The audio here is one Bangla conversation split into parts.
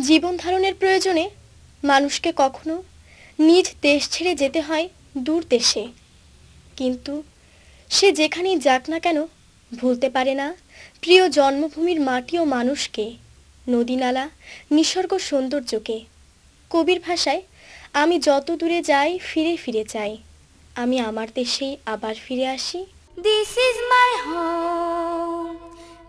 জীবন ধারণের প্রয়োজনে মানুষকে কখনো নিজ দেশ ছেড়ে যেতে হয় দূর দেশে কিন্তু সে যেখানেই যাক না কেন ভুলতে পারে না প্রিয় জন্মভূমির মাটি ও মানুষকে, নদীনালা, নিসর্গ সৌন্দর্যকে কবির ভাষায়, আমি যত দূরে যাই ফিরে ফিরে চাই আমি আমার দেশেই আবার ফিরে আসি this is my home.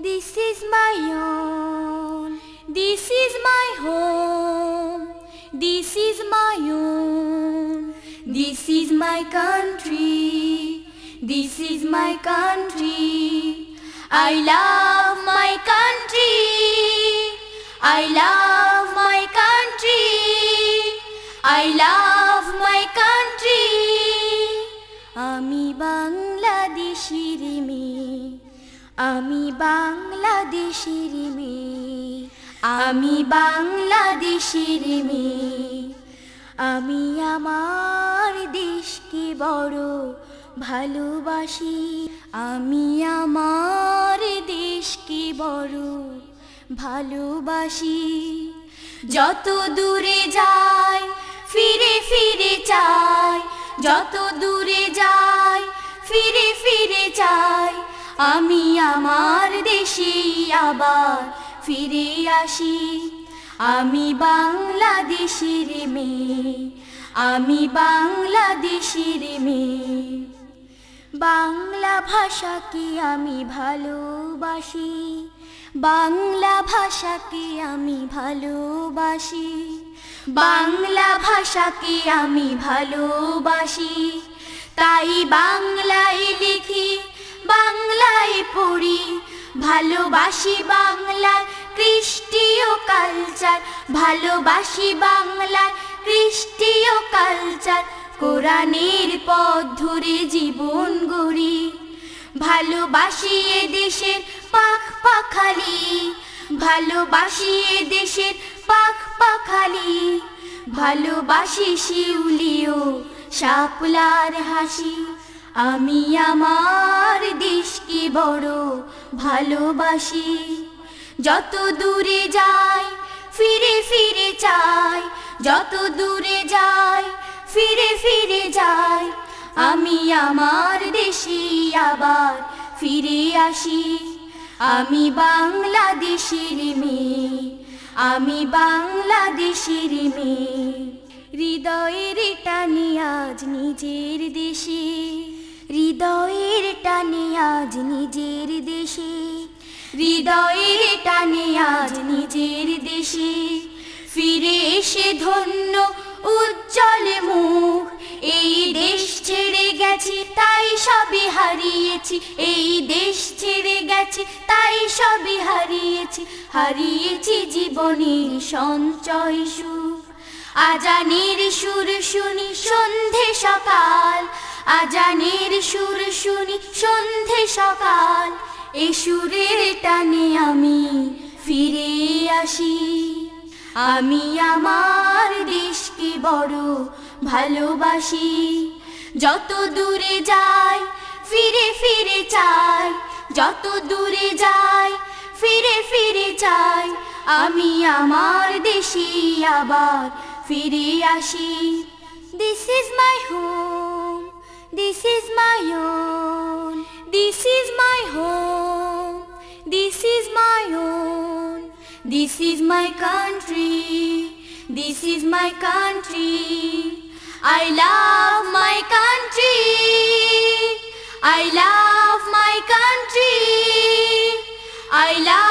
This is my own. This is my home. This is my own. This is my country. This is my country. I love my country. I love my country. I love my country. আমি বাংলাদেশের মেয়ে আমি বাংলাদেশের মেয়ে আমি বাংলাদেশের মেয়ে। আমি আমার দেশকে বড় ভালোবাসি। আমি আমার দেশকে বড় ভালোবাসি। যত দূরে যাই, ফিরে ফিরে চাই। যত দূরে যাই, ফিরে ফিরে চাই। আমি আমার দেশে আবার ফিরে আসি। আমি বাংলাদেশের মেয়ে, আমি বাংলাদেশের মেয়ে। বাংলা ভাষাকে আমি ভালোবাসি, বাংলা ভাষাকে আমি ভালোবাসি, বাংলা ভাষাকে আমি ভালোবাসি। তাই বাংলায় লিখি, বাংলায় পড়ি, ভালোবাসি বাংলার কৃষ্টি কালচার, ভালোবাসি বাংলার কৃষ্টি কালচার। কোরআনের পথ ধরে জীবন গড়ি, ভালোবাসি এ দেশের পাখ পাখালি, ভালোবাসি এ দেশের পাখ পাখালি, ভালোবাসি শিউলিও শাপলার হাসি। আমি আমার দেশকে বড় ভালোবাসি। যত দূরে যাই, ফিরে ফিরে চাই। যত দূরে যাই, ফিরে ফিরে যাই। আমি আমার দেশে আবার ফিরে আসি। আমি বাংলাদেশের মেয়ে, আমি বাংলাদেশের মেয়ে। হৃদয়ের টানে আজ নিজের দেশে, হৃদয়ের টানে আজ নিজের দেশে। হৃদয়ের টানে আজ নিজের দেশে। ফিরে এসে ধন্য উজ্জ্বল মুখ। এই দেশ ছেড়ে গেছি, তাই সবই হারিয়েছি। এই দেশ ছেড়ে গেছি, তাই সবই হারিয়েছি। হারিয়েছি জীবনের সঞ্চয় সুখ। আজানের সুর শুনি সন্ধে সকাল। আজানের সুর শুনি সন্ধে সকাল। এ টানে আমি ফিরে আসি। আমি আমার দেশকে বড় ভালোবাসি। যত দূরে যাই, ফিরে ফিরে চাই। যত দূরে যাই, ফিরে ফিরে চাই। আমি আমার দেশে আবার ফিরে আসি। This is my home this is my own this is my home This is my own, this is my country, this is my country. I love my country, I love my country, I love